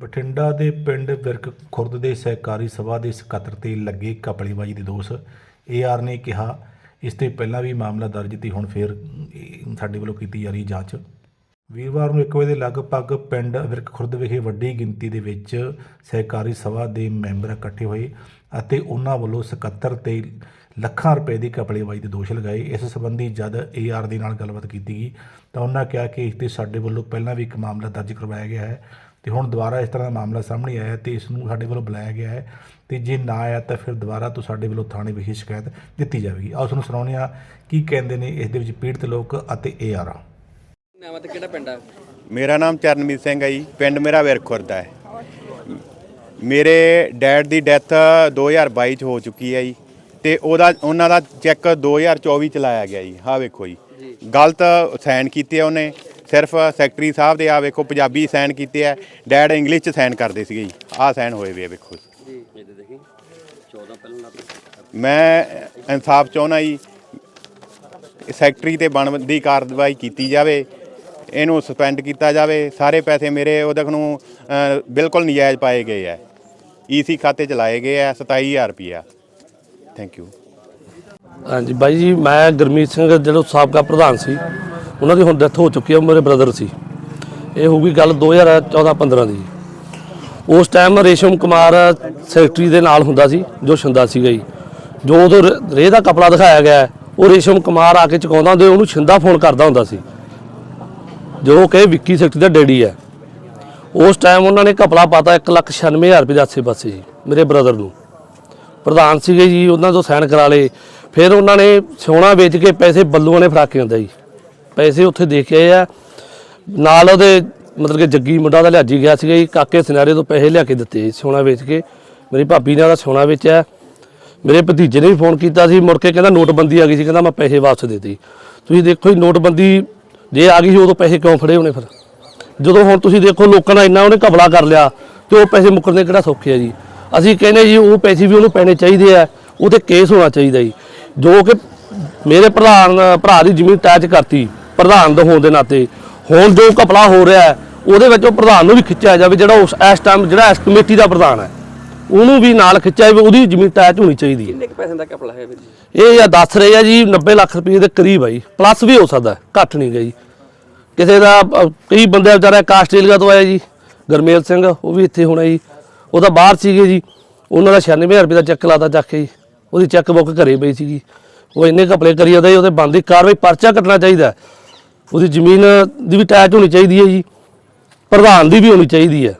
ਬਠਿੰਡਾ ਦੇ ਪਿੰਡ ਵਿਰਕ ਖੁਰਦ ਦੇ ਸਹਿਕਾਰੀ ਸਭਾ ਦੇ ਸਕੱਤਰ ਤੇ ਲੱਗੇ ਕਪੜੇਬਾਜ਼ੀ ਦੇ ਦੋਸ਼। ਏਆਰ ਨੇ ਕਿਹਾ, ਇਸ ਤੇ ਪਹਿਲਾਂ ਵੀ ਮਾਮਲਾ ਦਰਜ ਤੇ ਹੁਣ ਫੇਰ ਸਾਡੇ ਵੱਲੋਂ ਕੀਤੀ ਜਾ ਰਹੀ ਜਾਂਚ। ਵੀਰਵਾਰ ਨੂੰ 1 ਵਜੇ ਦੇ ਲਗਭਗ ਪਿੰਡ ਵਿਰਕ ਖੁਰਦ ਵਿਖੇ ਵੱਡੀ ਗਿਣਤੀ ਦੇ ਵਿੱਚ ਸਹਿਕਾਰੀ ਸਭਾ ਦੇ ਮੈਂਬਰ ਇਕੱਠੇ ਹੋਏ ਅਤੇ ਉਹਨਾਂ ਵੱਲੋਂ ਸਕੱਤਰ ਤੇ ਲੱਖਾਂ ਰੁਪਏ ਦੀ ਕਪੜੇਬਾਜ਼ੀ ਦੇ ਦੋਸ਼ ਲਗਾਏ। ਇਸ ਸੰਬੰਧੀ ਜਦ ਏਆਰ ਦੇ ਨਾਲ ਗੱਲਬਾਤ ਕੀਤੀ ਗਈ ਤਾਂ ਉਹਨਾਂ ਕਿਹਾ ਕਿ ਇਸ ਤੇ ਸਾਡੇ ਵੱਲੋਂ ਪਹਿਲਾਂ ਵੀ ਇੱਕ ਮਾਮਲਾ ਦਰਜ ਕਰਵਾਇਆ ਗਿਆ ਹੈ। ਤੇ ਹੁਣ ਦੁਬਾਰਾ ਇਸ ਤਰ੍ਹਾਂ ਦਾ ਮਾਮਲਾ ਸਾਹਮਣੇ ਆਇਆ ਹੈ ਤੇ ਇਸ ਨੂੰ ਸਾਡੇ ਵੱਲੋਂ ਬੁਲਾਇਆ ਗਿਆ ਹੈ ਤੇ ਜੇ ਨਾ ਆਇਆ ਤਾਂ ਫਿਰ ਦੁਬਾਰਾ ਤੋਂ ਸਾਡੇ ਵੱਲੋਂ ਥਾਣੇ ਵਿਖੇ ਸ਼ਿਕਾਇਤ ਦਿੱਤੀ ਜਾਵੇਗੀ। ਆਓ ਤੁਹਾਨੂੰ ਸੁਣਾਉਂਦੇ ਹਾਂ ਕੀ ਕਹਿੰਦੇ ਨੇ ਇਸ ਦੇ ਵਿੱਚ ਪੀੜਤ ਲੋਕ ਅਤੇ ਏਆਰ ਨਾਮ ਤੇ ਕਿਹੜਾ ਪਿੰਡ ਆ? ਮੇਰਾ ਨਾਮ ਚਰਨਮੀਤ ਸਿੰਘ ਹੈ ਜੀ। ਪਿੰਡ ਮੇਰਾ ਵਿਰਖੁਰਦ ਹੈ। ਮੇਰੇ ਡੈਡ ਦੀ ਡੈਥ 2022 ਚ ਹੋ ਚੁੱਕੀ ਹੈ ਜੀ ਤੇ ਉਹਦਾ ਉਹਨਾਂ ਦਾ ਚੈੱਕ 2024 ਚ ਲਾਇਆ ਗਿਆ ਜੀ। ਆਹ ਵੇਖੋ ਜੀ। ਗਲਤ ਸਾਈਨ ਕੀਤੇ ਆ ਉਹਨੇ। ਸਿਰਫ ਸੈਕਟਰੀ ਸਾਹਿਬ ਦੇ ਆ ਵੇਖੋ ਪੰਜਾਬੀ ਸਾਈਨ ਕੀਤੇ ਆ, ਡੈਡ ਇੰਗਲਿਸ਼ ਚ ਸਾਈਨ ਕਰਦੇ ਸੀਗੇ ਜੀ, ਆਹ ਸਾਈਨ ਹੋਏ ਵੇ ਆ ਵੇਖੋ। ਜੀ ਇਹਦੇ ਦੇਖੀ 14 ਪਹਿਲਾਂ ਮੈਂ ਇਨਸਾਫ ਚਾਹੁੰਦਾ ਜੀ, ਸੈਕਟਰੀ ਤੇ ਬਣਦੀ ਕਾਰਵਾਈ ਕੀਤੀ ਜਾਵੇ, ਇਹਨੂੰ ਸਸਪੈਂਡ ਕੀਤਾ ਜਾਵੇ, ਸਾਰੇ ਪੈਸੇ ਮੇਰੇ ਉਹਦੇ ਨੂੰ ਬਿਲਕੁਲ ਨਜਾਇਜ਼ ਪਾਏ ਗਏ ਆ। ਈਸੀ ਖਾਤੇ ਚ ਲਾਏ ਗਏ ਆ 27000 ਰੁਪਿਆ ਥੈਂਕ ਯੂ ਹਾਂਜੀ ਬਾਈ ਜੀ, ਮੈਂ ਗੁਰਮੀਤ ਸਿੰਘ, ਜਿਹੜਾ ਸਾਬਕਾ ਪ੍ਰਧਾਨ ਸੀ ਉਹਨਾਂ ਦੀ ਹੁਣ ਡੈਥ ਹੋ ਚੁੱਕੀ ਹੈ ਉਹ ਮੇਰੇ ਬ੍ਰਦਰ ਸੀ। ਇਹ ਹੋਊਗੀ ਗੱਲ 2014-15 ਦੀ। ਉਸ ਟਾਈਮ ਰੇਸ਼ਮ ਕੁਮਾਰ ਸੈਕਟਰੀ ਦੇ ਨਾਲ ਹੁੰਦਾ ਸੀ, ਜੋ ਛਿੰਦਾ ਸੀਗਾ ਜੀ। ਜੋ ਉਦੋਂ ਰੇਹ ਦਾ ਕਪੜਾ ਦਿਖਾਇਆ ਗਿਆ, ਉਹ ਰੇਸ਼ਮ ਕੁਮਾਰ ਆ ਕੇ ਚੁਕਾਉਂਦਾ ਹੁੰਦੇ, ਉਹਨੂੰ ਛਿੰਦਾ ਫੋਨ ਕਰਦਾ ਹੁੰਦਾ ਸੀ। ਜੋ ਕਿ ਵਿੱਕੀ ਸੈਕਟਰੀ ਦਾ ਡੈਡੀ ਹੈ। ਉਸ ਟਾਈਮ ਉਹਨਾਂ ਨੇ ਕਪੜਾ ਪਾਤਾ 196000 ਰੁਪਏ ਦੇ ਆਸੇ-ਪਾਸੇ ਜੀ, ਮੇਰੇ ਬ੍ਰਦਰ ਨੂੰ। ਪ੍ਰਧਾਨ ਸੀਗੇ ਜੀ, ਉਹਨਾਂ ਤੋਂ ਸਾਈਨ ਕਰਾ ਲਏ। ਫਿਰ ਉਹਨਾਂ ਨੇ ਸੋਨਾ ਵੇਚ ਕੇ ਪੈਸੇ ਬੱਲੂਆਂ ਨੇ ਫੜਾ ਕੇ ਆਂਦਾ ਜੀ। ਪੈਸੇ ਉੱਥੇ ਦੇ ਕੇ ਆਏ ਆ। ਨਾਲ ਉਹਦੇ ਮਤਲਬ ਕਿ ਜੱਗੀ ਮੁੰਡਾ ਦਾ ਲਿਆਜੀ ਗਿਆ ਸੀਗਾ ਜੀ, ਕਾਕੇ ਸਿਨਾਰੇ ਤੋਂ ਪੈਸੇ ਲਿਆ ਕੇ ਦਿੱਤੇ ਸੋਨਾ ਵੇਚ ਕੇ। ਮੇਰੀ ਭਾਬੀ ਨੇ ਉਹਦਾ ਸੋਨਾ ਵੇਚਿਆ। ਮੇਰੇ ਭਤੀਜੇ ਨੇ ਵੀ ਫੋਨ ਕੀਤਾ ਸੀ, ਮੁੜ ਕੇ ਕਹਿੰਦਾ ਨੋਟਬੰਦੀ ਆ ਗਈ ਸੀ, ਕਹਿੰਦਾ ਮੈਂ ਪੈਸੇ ਵਾਪਸ ਦੇ ਦਿੱਤੇ। ਤੁਸੀਂ ਦੇਖੋ ਜੀ, ਨੋਟਬੰਦੀ ਜੇ ਆ ਗਈ ਸੀ, ਉਦੋਂ ਪੈਸੇ ਕਿਉਂ ਫੜੇ ਹੋਣੇ ਫਿਰ? ਜਦੋਂ ਹੁਣ ਤੁਸੀਂ ਦੇਖੋ ਲੋਕਾਂ ਨਾਲ ਇੰਨਾ ਉਹਨੇ ਘਬਲਾ ਕਰ ਲਿਆ ਤੇ ਉਹ ਪੈਸੇ ਮੁੱਕਰਨੇ ਕਿਹੜਾ ਸੌਖੇ ਆ ਜੀ। ਅਸੀਂ ਕਹਿੰਦੇ ਜੀ, ਉਹ ਪੈਸੇ ਵੀ ਉਹਨੂੰ ਪੈਣੇ ਚਾਹੀਦੇ ਆ ਉਹ ਤੇ ਕੇਸ ਹੋਣਾ ਚਾਹੀਦਾ ਜੀ। ਜੋ ਕਿ ਮੇਰੇ ਪ੍ਰਧਾਨ ਭਰਾ ਦੀ ਜ਼ਮੀਨ ਟੈਚ ਕਰਤੀ। ਪ੍ਰਧਾਨ ਦੇ ਹੋਣ ਦੇ ਨਾਤੇ। ਹੁਣ ਜੋ ਘਪਲਾ ਹੋ ਰਿਹਾ ਉਹਦੇ ਵਿੱਚ ਉਹ ਪ੍ਰਧਾਨ ਨੂੰ ਵੀ ਖਿੱਚਿਆ ਜਾਵੇ ਜਿਹੜਾ ਉਸ ਇਸ ਟਾਈਮ ਜਿਹੜਾ ਇਸ ਕਮੇਟੀ ਦਾ ਪ੍ਰਧਾਨ ਹੈ। ਉਹਨੂੰ ਵੀ ਨਾਲ ਖਿੱਚਿਆ ਜਾਵੇ ਉਹਦੀ ਜ਼ਮੀਨ ਟੈਚ ਹੋਣੀ ਚਾਹੀਦੀ ਹੈ। ਕਿੰਨੇ ਕੁ ਪੈਸੇ ਦਾ ਕਪੜਾ ਹੈ ਵੀਰ ਜੀ? ਇਹ ਜਾਂ ਦੱਸ ਰਹੇ ਆ ਜੀ 90 ਲੱਖ ਰੁਪਏ ਦੇ ਕਰੀਬ ਆ ਜੀ। ਪਲੱਸ ਵੀ ਹੋ ਸਕਦਾ ਘੱਟ ਨਹੀਂ ਗਾ ਜੀ। ਕਿਸੇ ਦਾ ਕਈ ਬੰਦੇ ਵਿਚਾਰਾ ਇੱਕ ਆਸਟ੍ਰੇਲੀਆ ਤੋਂ ਆਇਆ ਜੀ ਗਰਮੇਲ ਸਿੰਘ ਉਹ ਵੀ ਇੱਥੇ ਹੋਣਾ ਜੀ। ਉਹ ਤਾਂ ਬਾਹਰ ਸੀਗੇ ਜੀ ਉਹਨਾਂ ਦਾ 96000 ਰੁਪਏ ਦਾ ਚੈੱਕ ਲਾਤਾ ਚੱਕ ਕੇ ਜੀ। ਉਹਦੀ ਚੈੱਕ ਬੁੱਕ ਘਰੇ ਪਈ ਸੀਗੀ। ਉਹ ਇੰਨੇ ਘਪਲੇ ਕਰੀ ਜੀ ਉਹਦੇ ਬੰਦੀ ਕਾਰਵਾਈ ਪਰਚਾ ਕੱਟਣਾ ਚਾਹੀਦਾ ਹੈ। ਉਹਦੀ ਜ਼ਮੀਨ ਦੀ ਵੀ ਟੈਚ ਹੋਣੀ ਚਾਹੀਦੀ ਹੈ ਜੀ ਪ੍ਰਧਾਨ ਦੀ ਵੀ ਹੋਣੀ ਚਾਹੀਦੀ ਹੈ।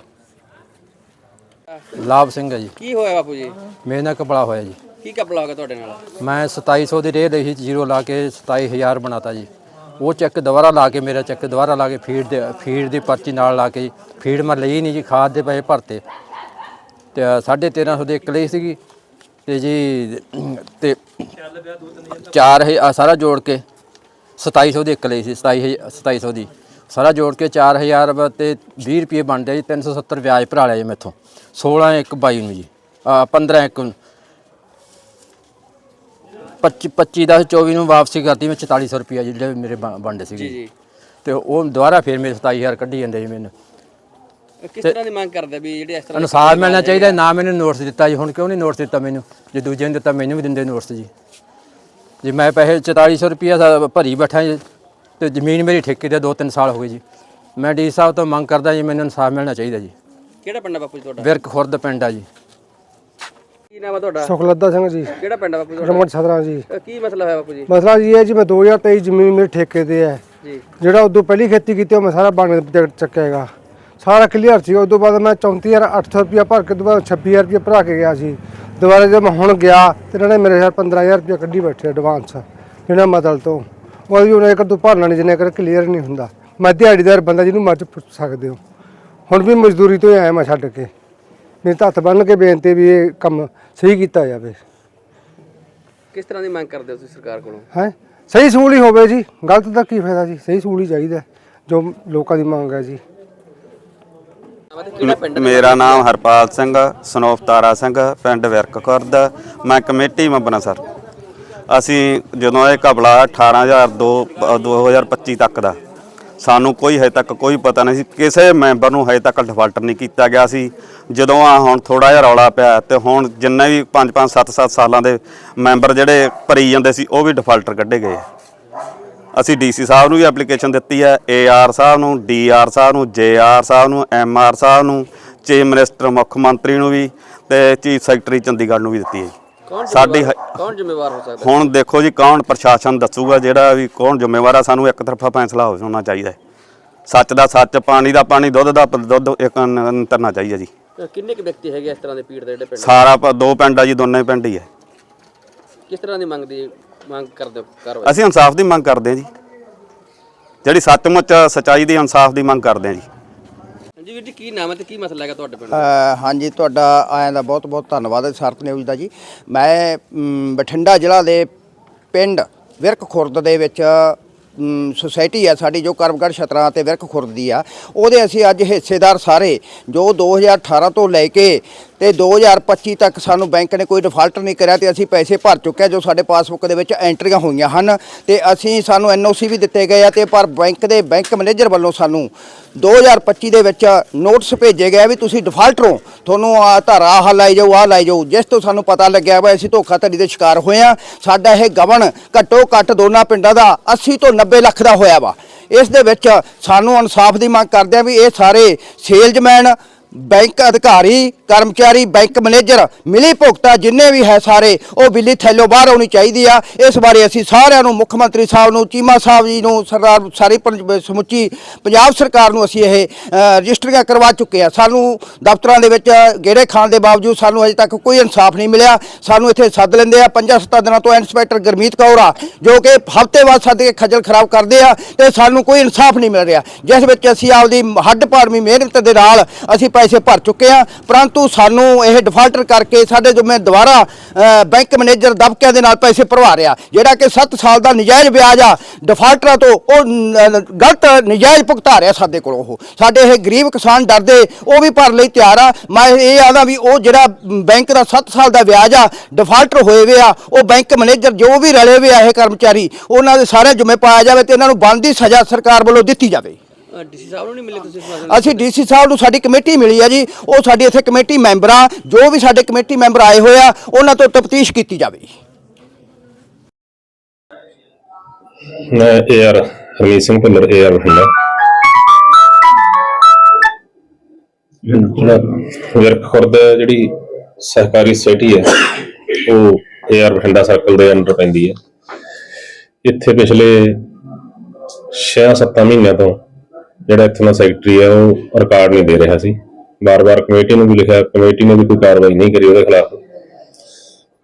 ਲਾਭ ਸਿੰਘ ਹੈ ਜੀ। ਕੀ ਹੋਇਆ ਬਾਪੂ ਜੀ? ਮੇਰੇ ਨਾਲ ਕਪੜਾ ਹੋਇਆ ਜੀ। ਕੀ ਕਪੜਾ ਹੋ ਗਿਆ ਤੁਹਾਡੇ ਨਾਲ? ਮੈਂ 2700 ਦੀ ਰੇਹ ਲਈ ਸੀ ਜ਼ੀਰੋ ਲਾ ਕੇ 27000 ਬਣਾਤਾ ਜੀ। ਉਹ ਚੈੱਕ ਦੁਬਾਰਾ ਲਾ ਕੇ ਮੇਰਾ ਚੈੱਕ ਦੁਬਾਰਾ ਲਾ ਕੇ ਫੀਡ ਦੇ ਫੀਡ ਦੀ ਪਰਚੀ ਨਾਲ ਲਾ ਕੇ ਫੀਡ ਮੈਂ ਲਈ ਨਹੀਂ ਜੀ ਖਾਦ ਦੇ ਪੈਸੇ ਭਰਤੇ। ਤੇ 1350 ਦੇ ਇੱਕ ਲਈ ਸੀਗੀ। ਤੇ ਜੀ ਤੇ 4000 ਸਾਰਾ ਜੋੜ ਕੇ 2700 ਦੀ ਇੱਕ ਲਈ ਸੀ 27 2700 ਦੀ। ਸਾਰਾ ਜੋੜ ਕੇ 4000 ਬ- ਤੇ 20 ਰੁਪਏ ਬਣਦੇ ਜੀ 370 ਵਿਆਜ ਭਰਾ ਲਿਆ ਜੀ ਮੈਥੋਂ। 16 1 22 ਨੂੰ ਜੀ ਆ 15 1 ਨੂੰ। 25 25 10 24 ਨੂੰ ਵਾਪਸੀ ਕਰਤੀ ਮੈਂ 4400 ਰੁਪਏ ਜਿਹੜੇ ਮੇਰੇ ਬਣ- ਬਣਦੇ ਸੀਗੇ ਜੀ ਤੇ ਉਹ ਦੁਬਾਰਾ ਫਿਰ ਮੇਰੇ 27000 ਕੱਢੀ ਜਾਂਦੇ ਜੀ ਮੈਨੂੰ। ਕਿਸ ਤਰ੍ਹਾਂ ਦੀ ਮੰਗ ਕਰਦੇ ਵੀ ਜਿਹੜੇ ਇਸ ਤਰ੍ਹਾਂ ਅਨੁਸਾਰ ਮਿਲਣਾ ਚਾਹੀਦਾ ਨਾ ਮੈਨੂੰ ਨੋਟਿਸ ਦਿੱਤਾ ਜੀ ਹੁਣ ਕਿਉਂ ਨਹੀਂ ਨੋਟਿਸ ਦਿੱਤਾ ਮੈਨੂੰ? ਜੇ ਦੂਜੇ ਨੂੰ ਦਿੱਤਾ ਮੈਨੂੰ ਵੀ ਦਿੰਦੇ ਨੋਟਿਸ ਜੀ। ਜੇ ਮੈਂ ਪੈਸੇ 4400 ਰੁਪਏ ਭਰੀ ਬੈਠਾ ਜੀ ਤੇ ਜ਼ਮੀਨ ਮੇਰੀ ਠੇਕੇ ਤੇ 2-3 ਸਾਲ ਹੋ ਗਏ ਜੀ। ਮੈਂ ਡੀ ਸਾਹਿਬ ਤੋਂ ਮੰਗ ਕਰਦਾ ਜੀ ਮੈਨੂੰ ਇਨਸਾਫ ਮਿਲਣਾ ਚਾਹੀਦਾ ਜੀ। ਕਿਹੜਾ ਪਿੰਡ ਆ ਬਾਪੂ ਜੀ ਤੁਹਾਡਾ? ਵਿਰਕ ਖੁਰਦ ਪਿੰਡ ਆ ਜੀ। ਕੀ ਨਾਮ ਆ ਤੁਹਾਡਾ? ਸੁਖਲੱਦਾ ਸਿੰਘ ਜੀ। ਕਿਹੜਾ ਪਿੰਡ ਆ ਬਾਪੂ ਜੀ ਤੁਹਾਡਾ? ਰਮਨ ਸਦਰਾ ਜੀ। ਅ, ਕੀ ਮਸਲਾ ਹੋਇਆ ਬਾਪੂ ਜੀ? ਮਸਲਾ ਜੀ ਇਹ ਜੀ ਮੈਂ 2023 ਜ਼ਮੀਨ ਮੇਰੇ ਠੇਕੇ ਤੇ ਹੈ। ਜੀ। ਜਿਹੜਾ ਉਦੋਂ ਪਹਿਲੀ ਖੇਤੀ ਕੀਤੀ ਉਹ ਮੈਂ ਸਾਰਾ ਬਣ ਚੱਕੇਗਾ ਸਾਰਾ ਕਲੀਅਰ ਸੀ ਉਦੋਂ ਬਾਅਦ ਮੈਂ 34800 ਰੁਪਇਆ ਭਰ ਕੇ ਦੁਬਾਰਾ 26000 ਰੁਪਇਆ ਭਰਾ ਕੇ ਗਿਆ ਸੀ। ਦੁਬਾਰਾ ਜਦ ਮੈਂ ਹੁਣ ਗਿਆ ਤੇ ਇਹਨਾਂ ਨੇ ਮੇਰੇ ਨਾਲ 15000 ਰੁਪਇਆ ਕੱਢੀ ਬੈਠੇ ਐਡਵਾਂਸ ਜਿਹੜਾ ਮਦਲ ਤੋਂ। ਉਹ ਵੀ ਉਹਨਾਂ ਇੱਕ ਤੋਂ ਭਰਨਾ ਨਹੀਂ ਜਿੰਨੇ ਕਰ ਕਲੀਅਰ ਨਹੀਂ ਹੁੰਦਾ। ਮੈਂ ਦਿਹਾੜੀਦਾਰ ਬੰਦਾ ਜਿਹਨੂੰ ਮਰਜ਼ ਪੁੱਛ ਸਕਦੇ ਹੋ। ਹੁਣ ਵੀ ਮਜ਼ਦੂਰੀ ਤੋਂ ਹੀ ਆਇਆ ਮੈਂ ਛੱਡ ਕੇ। ਮੇਰੇ ਤਾਂ ਹੱਥ ਬੰਨ ਕੇ ਬੇਨਤੀ ਵੀ ਇਹ ਕੰਮ ਸਹੀ ਕੀਤਾ ਜਾਵੇ। ਕਿਸ ਤਰ੍ਹਾਂ ਦੀ ਮੰਗ ਕਰਦੇ ਹੋ ਤੁਸੀਂ ਸਰਕਾਰ ਕੋਲੋਂ? ਹੈ? ਸਹੀ ਸੂਲ ਹੀ ਹੋਵੇ ਜੀ। ਗਲਤ ਦਾ ਕੀ ਫਾਇਦਾ ਜੀ? ਸਹੀ ਸੂਲ ਹੀ ਚਾਹੀਦਾ ਜੋ ਲੋਕਾਂ ਦੀ ਮੰਗ ਹੈ ਜੀ। ਮੇਰਾ ਨਾਮ ਹਰਪਾਲ ਸਿੰਘ ਸਨੋਫ ਤਾਰਾ ਸਿੰਘ ਪਿੰਡ ਵਿਰਕ ਖੁਰਦ। ਮੈਂ ਕਮੇਟੀ ਮੈਂਬਰ ਹਾਂ ਸਰ। ਅਸੀਂ ਜਦੋਂ ਇਹ ਕਬਲਾ 18002 2025 ਤੱਕ ਦਾ ਸਾਨੂੰ ਕੋਈ ਹਜੇ ਤੱਕ ਕੋਈ ਪਤਾ ਨਹੀਂ ਸੀ। ਕਿਸੇ ਮੈਂਬਰ ਨੂੰ ਹਜੇ ਤੱਕ ਡਿਫਾਲਟਰ ਨਹੀਂ ਕੀਤਾ ਗਿਆ ਸੀ। ਜਦੋਂ ਆ ਹੁਣ ਥੋੜਾ ਜਿਹਾ ਰੌਲਾ ਪਿਆ ਤੇ ਹੁਣ ਜਿੰਨੇ ਵੀ 5-5 7-7 ਸਾਲਾਂ ਦੇ ਮੈਂਬਰ ਜਿਹੜੇ ਭਰੀ ਜਾਂਦੇ ਸੀ ਉਹ ਵੀ ਡਿਫਾਲਟਰ ਕੱਢੇ ਗਏ। ਅਸੀਂ ਡੀਸੀ ਸਾਹਿਬ ਨੂੰ ਵੀ ਐਪਲੀਕੇਸ਼ਨ ਦਿੱਤੀ ਹੈ ਏਆਰ ਸਾਹਿਬ ਨੂੰ ਡੀਆਰ ਸਾਹਿਬ ਨੂੰ ਜੇਆਰ ਸਾਹਿਬ ਨੂੰ ਐਮਆਰ ਸਾਹਿਬ ਨੂੰ ਚੀਫ ਮਿਨਿਸਟਰ ਮੁੱਖ ਮੰਤਰੀ ਨੂੰ ਵੀ ਤੇ ਚੀਫ ਸੈਕਟਰੀ ਚੰਡੀਗੜ੍ਹ ਨੂੰ ਵੀ ਦਿੱਤੀ ਹੈ ਕੌਣ ਸਾਡੀ ਕੌਣ ਜ਼ਿੰਮੇਵਾਰ ਹੋ ਸਕਦਾ? ਹੁਣ ਦੇਖੋ ਜੀ ਕੌਣ ਪ੍ਰਸ਼ਾਸਨ ਦੱਸੂਗਾ ਜਿਹੜਾ ਵੀ ਕੌਣ ਜ਼ਿੰਮੇਵਾਰ ਆ ਸਾਨੂੰ ਇੱਕ ਤਰਫਾ ਫੈਸਲਾ ਹੋਣਾ ਚਾਹੀਦਾ ਹੈ। ਸੱਚ ਦਾ ਸੱਚ ਪਾਣੀ ਦਾ ਪਾਣੀ ਦੁੱਧ ਦਾ ਪ- ਦੁੱਧ ਇੱਕ ਨ- ਤਰਨਾ ਚਾਹੀਦਾ ਜੀ। ਕਿੰਨੇ ਕੁ ਵਿਅਕਤੀ ਹੈਗੇ ਇਸ ਤਰ੍ਹਾਂ ਦੇ ਪੀੜ ਦੇ ਜਿਹੜੇ ਪਿੰਡ ਸਾਰਾ ਪ- ਦੋ ਪਿੰਡ ਆ ਜੀ ਦੋਨੇ ਪਿੰਡ ਹੀ ਹੈ। ਕਿਸ ਤਰ੍ਹਾਂ ਦੀ ਮੰਗ ਦੀ ਮੰਗ ਕਰਦੇ ਹੋ ਕਾਰਵਾਈ ਅਸੀਂ ਇਨਸਾਫ ਦੀ ਮੰਗ ਕਰਦੇ ਹਾਂ ਜੀ। ਜਿਹੜੀ ਸੱਚਮੁੱਚ ਸਚਾਈ ਦੀ ਇਨਸਾਫ ਦੀ ਮੰਗ ਕਰਦੇ ਹਾਂ ਜੀ। ਹਾਂਜੀ ਵੀਰ ਜੀ ਕੀ ਨਾਮ ਹੈ ਤੇ ਕੀ ਮਸਲਾ ਹੈਗਾ ਤੁਹਾਡੇ ਪਿੰਡ ਅ, ਹਾਂਜੀ ਤੁਹਾਡਾ ਆਇਆਂ ਦਾ ਬਹੁਤ ਬਹੁਤ ਧੰਨਵਾਦ ਹੈ ਸਰਤ ਨਿਊਜ਼ ਦਾ ਜੀ। ਮੈਂ ਮ, ਬਠਿੰਡਾ ਜ਼ਿਲ੍ਹਾ ਦੇ ਪਿੰਡ ਵਿਰਕ ਖੁਰਦ ਦੇ ਵਿੱਚ ਮ, ਸੁਸਾਇਟੀ ਹੈ ਸਾਡੀ ਜੋ ਕਰਮਗੜ ਛਤਰਾ ਤੇ ਵਿਰਕ ਖੁਰਦ ਦੀ ਆ। ਉਹਦੇ ਅਸੀਂ ਅੱਜ ਹਿੱਸੇਦਾਰ ਸਾਰੇ ਜੋ 2018 ਤੋਂ ਲੈ ਕੇ ਤੇ 2025 ਤੱਕ ਸਾਨੂੰ ਬੈਂਕ ਨੇ ਕੋਈ ਡਿਫਾਲਟ ਨਹੀਂ ਕਰਿਆ ਤੇ ਅਸੀਂ ਪੈਸੇ ਭਰ ਚੁੱਕੇ ਹਾਂ ਜੋ ਸਾਡੇ ਪਾਸਬੁੱਕ ਦੇ ਵਿੱਚ ਐਂਟਰੀਆਂ ਹੋਈਆਂ ਹਨ ਤੇ ਅਸੀਂ ਸਾਨੂੰ ਐਨਓਸੀ ਵੀ ਦਿੱਤੇ ਗਏ ਆ ਤੇ ਪਰ ਬੈਂਕ ਦੇ ਬੈਂਕ ਮੈਨੇਜਰ ਵੱਲੋਂ ਸਾਨੂੰ 2025 ਦੇ ਵਿੱਚ ਨੋਟਿਸ ਭੇਜੇ ਗਏ ਵੀ ਤੁਸੀਂ ਡਿਫਾਲਟਰ ਹੋ ਤੁਹਾਨੂੰ ਆ ਧਾਰਾ ਆਹ ਲਾਈ ਜਾਓ ਆਹ ਲਾਈ ਜਾਓ ਜਿਸ ਤੋਂ ਸਾਨੂੰ ਪਤਾ ਲੱਗਿਆ ਵਾ ਅਸੀਂ ਧੋਖਾਧੜੀ ਦੇ ਸ਼ਿਕਾਰ ਹੋਏ ਆ। ਸਾਡਾ ਇਹ ਗਵਨ ਘੱਟੋ ਘੱਟ ਦੋਨਾਂ ਪਿੰਡਾਂ ਦਾ 80 ਤੋਂ 90 ਲੱਖ ਦਾ ਹੋਇਆ ਵਾ। ਇਸ ਦੇ ਵਿੱਚ ਸਾਨੂੰ ਇਨਸਾਫ ਦੀ ਮੰਗ ਕਰਦੇ ਆ ਵੀ ਇਹ ਸਾਰੇ ਸੇਲਜ਼ਮੈਨ ਬੈਂਕ ਅਧਿਕਾਰੀ ਕਰਮਚਾਰੀ ਬੈਂਕ ਮੈਨੇਜਰ ਮਿਲੀ ਭੁਗਤਾ ਜਿੰਨੇ ਵੀ ਹੈ ਸਾਰੇ ਉਹ ਬਿੱਲੀ ਥੈਲੋ ਬਾਹਰ ਆਉਣੀ ਚਾਹੀਦੀ ਆ। ਇਸ ਬਾਰੇ ਅਸੀਂ ਸਾਰਿਆਂ ਨੂੰ ਮੁੱਖ ਮੰਤਰੀ ਸਾਹਿਬ ਨੂੰ ਚੀਮਾ ਸਾਹਿਬ ਜੀ ਨੂੰ ਸਰਦਾਰ ਸਾਰੀ ਪੰਜ- ਸਮੁੱਚੀ ਪੰਜਾਬ ਸਰਕਾਰ ਨੂੰ ਅਸੀਂ ਇਹ ਅ, ਰਜਿਸਟਰੀਆਂ ਕਰਵਾ ਚੁੱਕੇ ਆ। ਸਾਨੂੰ ਦਫ਼ਤਰਾਂ ਦੇ ਵਿੱਚ ਗੇੜੇ ਖਾਣ ਦੇ ਬਾਵਜੂਦ ਸਾਨੂੰ ਅਜੇ ਤੱਕ ਕੋਈ ਇਨਸਾਫ ਨਹੀਂ ਮਿਲਿਆ। ਸਾਨੂੰ ਇੱਥੇ ਸੱਦ ਲੈਂਦੇ ਆ। ਪੰਜਾਂ ਸੱਤਾਂ ਦਿਨਾਂ ਤੋਂ ਇੰਸਪੈਕਟਰ ਗੁਰਮੀਤ ਕੌਰ ਆ ਜੋ ਕਿ ਹਫ਼ਤੇ ਬਾਅਦ ਸੱਦ ਕੇ ਖੱਜਲ ਖਰਾਬ ਕਰਦੇ ਆ ਤੇ ਸਾਨੂੰ ਕੋਈ ਇਨਸਾਫ ਨਹੀਂ ਮਿਲ ਰਿਹਾ। ਜਿਸ ਵਿੱਚ ਅਸੀਂ ਆਪਦੀ ਹੱਡ ਪਾੜਵੀਂ ਮਿਹਨਤ ਦੇ ਨਾਲ ਅਸੀਂ ਪੈਸੇ ਭਰ ਚੁੱਕੇ ਆ। ਪਰੰਤੂ ਸਾਨੂੰ ਇਹ ਡਿਫਾਲਟਰ ਕਰਕੇ ਸਾਡੇ ਜੋ ਮੈਂ ਦੁਬਾਰਾ ਬੈਂਕ ਮੈਨੇਜਰ ਦਬਕਿਆਂ ਦੇ ਨਾਲ ਪੈਸੇ ਭਰਵਾ ਰਿਹਾ। ਜਿਹੜਾ ਕਿ 7 ਸਾਲ ਦਾ ਨਜਾਇਜ਼ ਵਿਆਜ ਆ ਡਿਫਾਲਟਰਾਂ ਤੋਂ ਉਹ ਗਲਤ ਨਜਾਇਜ਼ ਭੁਗਤਾ ਰਿਹਾ ਸਾਡੇ ਕੋਲ ਉਹ। ਸਾਡੇ ਇਹ ਗਰੀਬ ਕਿਸਾਨ ਡਰਦੇ, ਉਹ ਵੀ ਭਰ ਲਈ ਤਿਆਰ ਆ। ਮੈਂ ਇਹ ਆਦਾ ਵੀ ਉਹ ਜਿਹੜਾ ਬੈਂਕ ਦਾ 7 ਸਾਲ ਦਾ ਵਿਆਜ ਆ ਡਿਫਾਲਟਰ ਹੋਏ ਵੇ ਆ, ਉਹ ਬੈਂਕ ਮੈਨੇਜਰ ਜੋ ਵੀ ਰਲੇ ਵੇ ਆ ਇਹ ਕਰਮਚਾਰੀ, ਉਹਨਾਂ ਦੇ ਸਾਰੇ ਜੁਮੇ ਪਾਇਆ ਜਾਵੇ ਤੇ ਇਹਨਾਂ ਨੂੰ ਬਣਦੀ ਸਜ਼ਾ ਸਰਕਾਰ ਵੱਲੋਂ ਦਿੱਤੀ ਜਾਵੇ। ਡੀਸੀ ਸਾਹਿਬ ਨੂੰ ਨਹੀਂ ਮਿਲੇ ਤੁਸੀਂ ਇਸ ਮਸਲੇ ਅਸੀਂ ਡੀਸੀ ਸਾਹਿਬ ਨੂੰ ਸਾਡੀ ਕਮੇਟੀ ਮਿਲੀ ਆ ਜੀ। ਉਹ ਸਾਡੀ ਇੱਥੇ ਕਮੇਟੀ ਮੈਂਬਰ ਆ। ਜੋ ਵੀ ਸਾਡੇ ਕਮੇਟੀ ਮੈਂਬਰ ਆਏ ਹੋਏ ਆ ਉਹਨਾਂ ਤੋਂ ਤਫਤੀਸ਼ ਕੀਤੀ ਜਾਵੇ। ਮੈਂ ਏਆਰ ਹਰਮੀਤ ਸਿੰਘ ਭੁੱਲਰ ਏਆਰ ਬਠਿੰਡਾ। ਜਿਹੜਾ ਵਿਰਕ ਖੁਰਦ ਜਿਹੜੀ ਸਹਿਕਾਰੀ ਸੋਸਾਇਟੀ ਹੈ ਉਹ ਏਆਰ ਬਠਿੰਡਾ ਸਰਕਲ ਦੇ ਅੰਡਰ ਪੈਂਦੀ ਹੈ। ਇੱਥੇ ਪਿਛਲੇ 6-7 ਮਹੀਨਿਆਂ ਤੋਂ ਜਿਹੜਾ ਇੱਥੋਂ ਦਾ ਸੈਕਟਰੀ ਹੈ, ਉਹ ਰਿਕਾਰਡ ਨਹੀਂ ਦੇ ਰਿਹਾ ਸੀ। ਬਾਰ-ਬਾਰ ਕਮੇਟੀ ਨੂੰ ਵੀ ਲਿਖਿਆ, ਕਮੇਟੀ ਨੇ ਵੀ ਕੋਈ ਕਾਰਵਾਈ ਨਹੀਂ ਕਰੀ ਉਹਦੇ ਖਿਲਾਫ।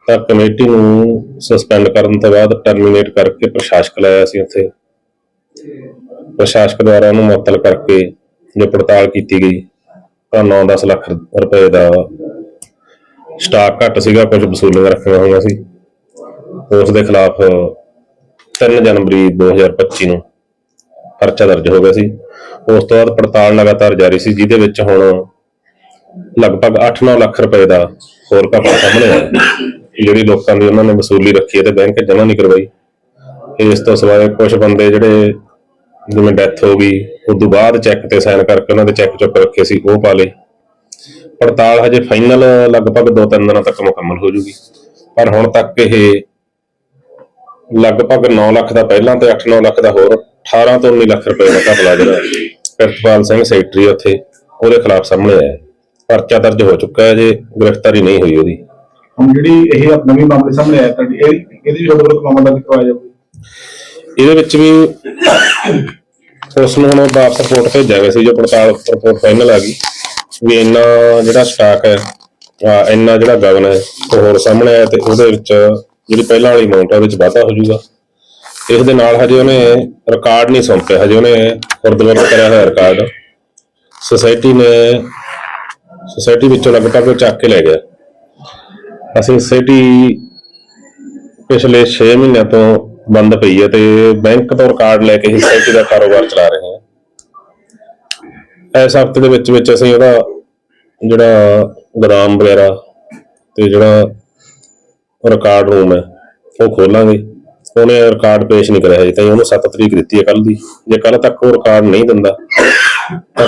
ਤਾਂ ਕਮੇਟੀ ਨੂੰ ਸਸਪੈਂਡ ਕਰਨ ਤੋਂ ਬਾਅਦ ਟਰਮੀਨੇਟ ਕਰਕੇ ਪ੍ਰਸ਼ਾਸਕ ਲਾਇਆ ਸੀ ਉੱਥੇ। ਪ੍ਰਸ਼ਾਸਕ ਦੁਆਰਾ ਉਹਨੂੰ ਮੁਅੱਤਲ ਕਰਕੇ ਜੋ ਪੜਤਾਲ ਕੀਤੀ ਗਈ, ਤਾਂ 9-10 ਲੱਖ ਰੁਪਏ ਦਾ ਸਟਾਕ ਘੱਟ ਸੀਗਾ, ਕੁਝ ਵਸੂਲੀਆਂ ਰੱਖੀਆਂ ਹੋਈਆਂ ਸੀ। ਉਸ ਦੇ ਖਿਲਾਫ 3 ਜਨਵਰੀ 2025 ਨੂੰ ਪਰਚਾ ਦਰਜ ਹੋ ਗਿਆ ਸੀ। ਉਸ ਤੋਂ ਬਾਅਦ ਪੜਤਾਲ ਲਗਾਤਾਰ ਜਾਰੀ ਸੀ, ਜਿਹਦੇ ਵਿੱਚ ਹੁਣ ਲਗਭਗ 8-9 ਲੱਖ ਰੁਪਏ ਦਾ ਹੋਰ ਘਪਲਾ ਸਾਹਮਣੇ ਆਇਆ। ਜਿਹੜੀ ਲੋਕਾਂ ਦੀ ਉਹਨਾਂ ਨੇ ਵਸੂਲੀ ਰੱਖੀ ਹੈ ਤੇ ਬੈਂਕ ਜਮ੍ਹਾਂ ਨਹੀਂ ਕਰਵਾਈ। ਇਸ ਤੋਂ ਸਿਵਾਏ ਕੁਝ ਬੰਦੇ ਜਿਹੜੇ ਜਿਵੇਂ ਡੈਥ ਹੋ ਗਈ, ਉਸ ਤੋਂ ਬਾਅਦ ਚੈੱਕ ਤੇ ਸਾਈਨ ਕਰਕੇ ਉਹਨਾਂ ਦੇ ਚੈੱਕ ਚੁੱਕ ਰੱਖੇ ਸੀ, ਉਹ ਪਾ ਲਏ। ਪੜਤਾਲ ਹਜੇ ਫਾਈਨਲ ਲਗਭਗ 2-3 ਦਿਨਾਂ ਤੱਕ ਮੁਕੰਮਲ ਹੋ ਜੂਗੀ। ਪਰ ਹੁਣ ਤੱਕ ਇਹ ਲਗਭਗ 9 ਲੱਖ ਦਾ ਪਹਿਲਾਂ ਤੇ 8-9 ਲੱਖ ਦਾ ਹੋਰ 18 ਤੋਂ 19 ਲੱਖ ਰੁਪਏ ਦਾ ਘਪਲਾ ਜਿਹੜਾ ਪ੍ਰਿਤਪਾਲ ਸਿੰਘ ਸੈਕਟਰੀ ਉੱਥੇ ਉਹਦੇ ਖਿਲਾਫ ਸਾਹਮਣੇ ਆਇਆ। ਪਰਚਾ ਦਰਜ ਹੋ ਚੁੱਕਾ ਹੈ ਜੇ ਗ੍ਰਿਫਤਾਰੀ ਨਹੀਂ ਹੋਈ ਉਹਦੀ। ਹੁਣ ਜਿਹੜੀ ਇਹ ਨਵੀਂ ਮਾਮਲੇ ਸਾਹਮਣੇ ਆਇਆ ਤਾਂ ਇਹ ਇਹਦੀ ਵੀ ਤੁਹਾਡੇ ਕੋਲ ਮਾਮਲਾ ਦਿਖਾਇਆ ਜਾਵੇ ਇਹਦੇ ਵਿੱਚ ਵੀ ਉਸ ਨੂੰ ਹੁਣ ਵਾਪਸ ਰਿਪੋਰਟ ਭੇਜਿਆ ਗਿਆ ਸੀ ਜੋ ਪੜਤਾਲ ਰਿਪੋਰਟ ਫਾਈਨਲ ਆ ਗਈ। ਵੀ ਇੰਨਾ ਜਿਹੜਾ ਸਟਾਕ ਹੈ ਇੰਨਾ ਜਿਹੜਾ ਗਵਨ ਹੈ ਉਹ ਹੋਰ ਸਾਹਮਣੇ ਆਇਆ ਤੇ ਉਹਦੇ ਵਿੱਚ ਜਿਹੜੀ ਪਹਿਲਾਂ ਵਾਲੀ ਅਮਾਉਂਟ ਹੈ ਉਹਦੇ ਵਿੱਚ ਵਾਧਾ ਹੋ ਜਾਊਗਾ। ਇਸ ਦੇ ਨਾਲ ਹਜੇ ਉਹਨੇ ਰਿਕਾਰਡ ਨਹੀਂ ਸੌਂਪਿਆ ਹਜੇ ਉਹਨੇ ਖੁਰਦਵਰਦ ਕਰਿਆ ਹੋਇਆ ਰਿਕਾਰਡ ਸੁਸਾਇਟੀ ਨੇ ਸੁਸਾਇਟੀ ਵਿੱਚੋਂ ਲਗਭਗ ਚੱਕ ਕੇ ਲੈ ਗਿਆ। ਅਸੀਂ ਸੁਸਾਇਟੀ ਪਿਛਲੇ 6 ਮਹੀਨਿਆਂ ਤੋਂ ਬੰਦ ਪਈ ਹੈ ਤੇ ਬੈਂਕ ਤੋਂ ਰਿਕਾਰਡ ਲੈ ਕੇ ਹੀ ਸੋਸਾਇਟੀ ਦਾ ਕਾਰੋਬਾਰ ਚਲਾ ਰਹੇ ਹਾਂ। ਇਸ ਹਫ਼ਤੇ ਦੇ ਵਿੱਚ ਵਿੱਚ ਅਸੀਂ ਉਹਦਾ ਜਿਹੜਾ ਗਦਾਮ ਵਗੈਰਾ ਤੇ ਜਿਹੜਾ ਰਿਕਾਰਡ ਰੂਮ ਹੈ, ਉਹ ਖੋਲਾਂਗੇ। ਉਹਨੇ ਰਿਕਾਰਡ ਪੇਸ਼ ਨਹੀਂ ਕਰਿਆ ਹਜੇ ਤਾਈਂ ਉਹਨੂੰ 7 ਤਰੀਕ ਦਿੱਤੀ ਹੈ ਕੱਲ ਦੀ। ਜੇ ਕੱਲ ਤੱਕ ਉਹ ਰਿਕਾਰਡ ਨਹੀਂ ਦਿੰਦਾ, ਤਾਂ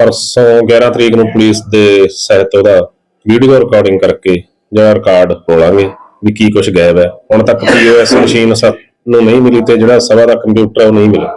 ਪਰਸੋਂ 11 ਤਰੀਕ ਨੂੰ ਪੁਲਿਸ ਦੇ ਸਹਿਤ ਉਹਦਾ ਵੀਡੀਓ ਰਿਕਾਰਡਿੰਗ ਕਰਕੇ ਜਿਹੜਾ ਰਿਕਾਰਡ ਖੋਲਾਂਗੇ ਵੀ ਕੀ ਕੁਝ ਗਾਇਬ ਹੈ। ਹੁਣ ਤੱਕ ਪੀਓਐਸ ਮਸ਼ੀਨ ਨੂੰ ਨਹੀਂ ਮਿਲੀ ਤੇ ਜਿਹੜਾ ਸਵਾ ਦਾ ਕੰਪਿਊਟਰ ਹੈ ਉਹ ਨਹੀਂ ਮਿਲਿਆ।